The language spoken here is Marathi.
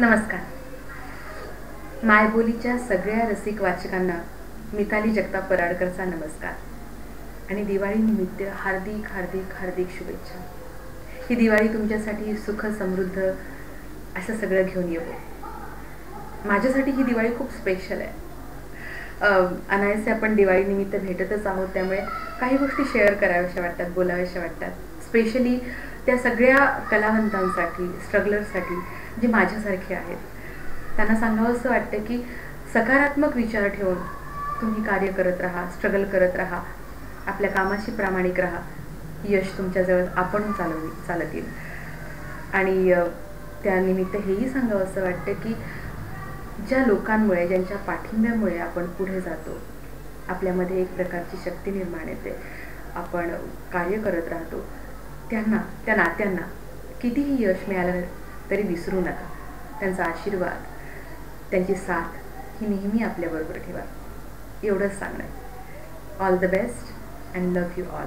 नमस्कार. मायबोलीच्या सगळ्या रसिक वाचकांना मिताली जगताप पराडकरचा नमस्कार. आणि दिवाळीनिमित्त हार्दिक हार्दिक हार्दिक शुभेच्छा. ही दिवाळी तुमच्यासाठी सुख समृद्ध असं सगळं घेऊन येऊ. माझ्यासाठी ही दिवाळी खूप स्पेशल आहे. अनायसे आपण दिवाळीनिमित्त भेटतच आहोत त्यामुळे काही गोष्टी शेअर कराव्याशा वाटतात बोलाव्याशा वाटतात. स्पेशली त्या सगळ्या कलावंतांसाठी स्ट्रगलरसाठी जे माझ्यासारखे आहेत. त्यांना सांगावं असं वाटतं की सकारात्मक विचार ठेवून तुम्ही कार्य करत राहा स्ट्रगल करत राहा आपल्या कामाशी प्रामाणिक राहा. यश तुमच्याजवळ आपण चालव चालत येईल. आणि त्यानिमित्त हेही सांगावं असं वाटतं की ज्या लोकांमुळे ज्यांच्या पाठिंब्यामुळे आपण पुढे जातो आपल्यामध्ये एक प्रकारची शक्ती निर्माण येते. आपण कार्य करत राहतो. त्यांना त्या नात्यांना कितीही यश मिळालं तरी विसरू नका. त्यांचा आशीर्वाद त्यांची साथ ही नेहमी आपल्याबरोबर ठेवा. एवढंच सांगणं all the best and love you all